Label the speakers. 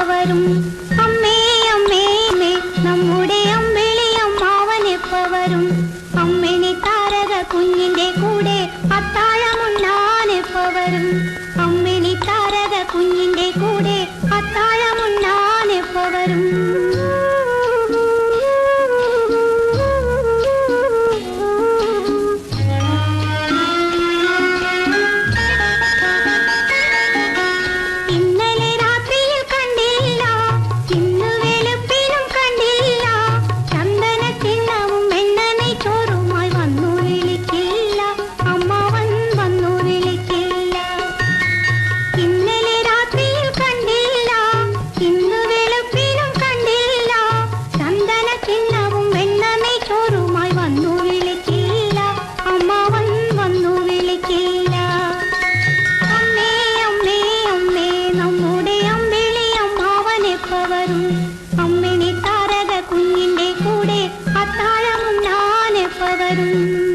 Speaker 1: எப்பவரும் அம்மே அம்மே அம்மே നമ്മുടെ അമ്പിളിയമ്മാവൻ എപ്പവരും അമ്മിണി താരക കുഞ്ഞിന്റെ കൂടെ അത്താഴമുണ്ണാൻ എപ്പവരും അമ്മിണി താരക കുഞ്ഞിന്റെ കൂടെ അത്താഴമുണ്ണാൻ എപ്പവരും വരും